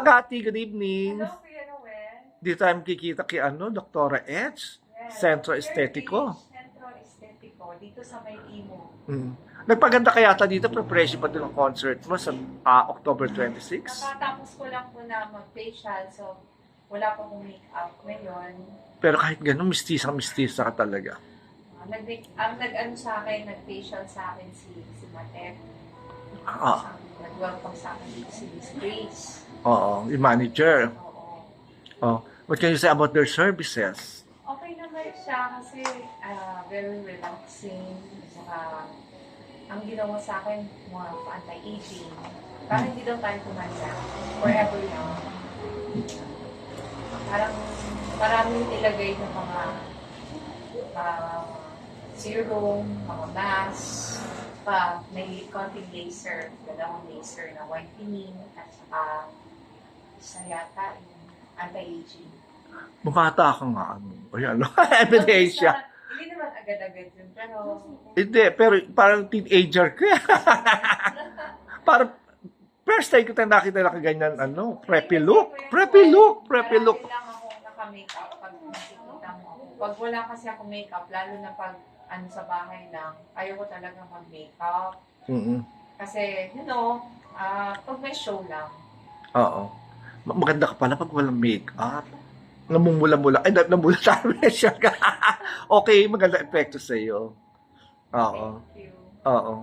Kati, good evening. Hello, Kuya Noel. Dito tayo makikita kay ano, Dr. Edge. Centro Estetico. Centro Estetico. Dito sa may Imo. Mm. Nagpaganda ka yata dito, preparation pa din ang concert mo sa ah, October 26. Nakatapos ko lang po na mag-facial. So, wala pa akong make-up ngayon. Pero kahit ganun, mistisa-mistisa ka talaga. Uh, nag ang nag-ano sa akin, nag-facial sa akin si, si Matet. Ah, Nag-welcome sa akin dito si Miss Grace. oo, yung manager. Oo. Oh, what can you say about their services? Okay naman siya kasi ah, very relaxing. Saka, ang ginawa sa akin, mga anti-aging. Parang hindi daw tayo tumanda. Forever young. Parang maraming nilagay ng mga ah, serum, mga mask, pa may konting laser, dalawang laser na whitening, at saka isa yata yung anti-aging. Bumata ka nga, ano. O yan, ano, ebidensya. Hindi naman agad-agad yun, pero Hindi, pero parang teenager ka. parang first time kita nakita na kaganyan, ano, preppy look. Preppy look, preppy look. Marami lang ako naka-makeup pag nakikita mo ako. Pag wala kasi ako makeup, lalo na pag ano sa bahay lang, ayoko talaga mag-makeup. Mm Kasi, you know, ah, pag may show lang, Oo. Ma- Maganda ka pala pag walang make-up. Namumula-mula. Ay, na- namula tayo siya ka. okay, maganda epekto sa iyo. Oo. thank you. Oo.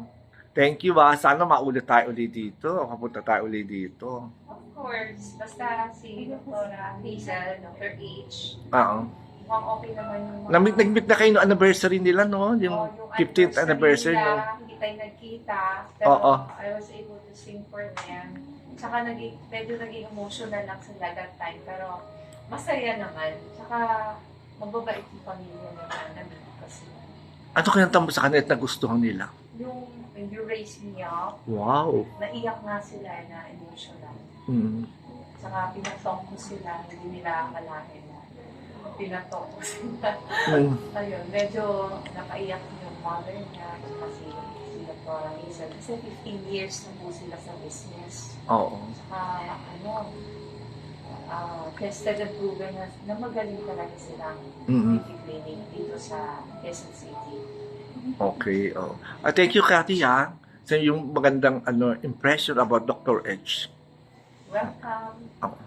Thank you ah. Sana maulit tayo ulit dito. Kapunta tayo ulit dito. Of course, basta si Dr. Hazel, Dr. H, Oo. Mukhang okay naman yung mga... Namit, nag-meet na kayo no anniversary nila, no? Yung Oh, yung 15th anniversary, no? nila, Hindi tayo nagkita. Pero Oo. I was able to sing for them. Tsaka naging, medyo naging emotional lang sila that time. Pero masaya naman. Tsaka mababait yung pamilya nila. Nandito kasi. Ano kaya tamo sa kanila at nagustuhan nila? Yung When You Raise Me Up, Wow. naiyak nga sila na emotional. Mm. Tsaka pinatalk ko sila, hindi nila akalain na sila. Mm. Ayun, medyo nakaiyak yung mother niya, tsaka si, si Dr. Hazel. Kasi 15 years na po sila sa business. Oo. Tsaka, ano, ah tested and proven na, na magaling talaga silang Mm. beauty clinic dito sa Quezon City. Okay. Oh. Ah, thank you, Cathy, ha? Sa yung magandang ano impression about Dr. H. Welcome! Oo.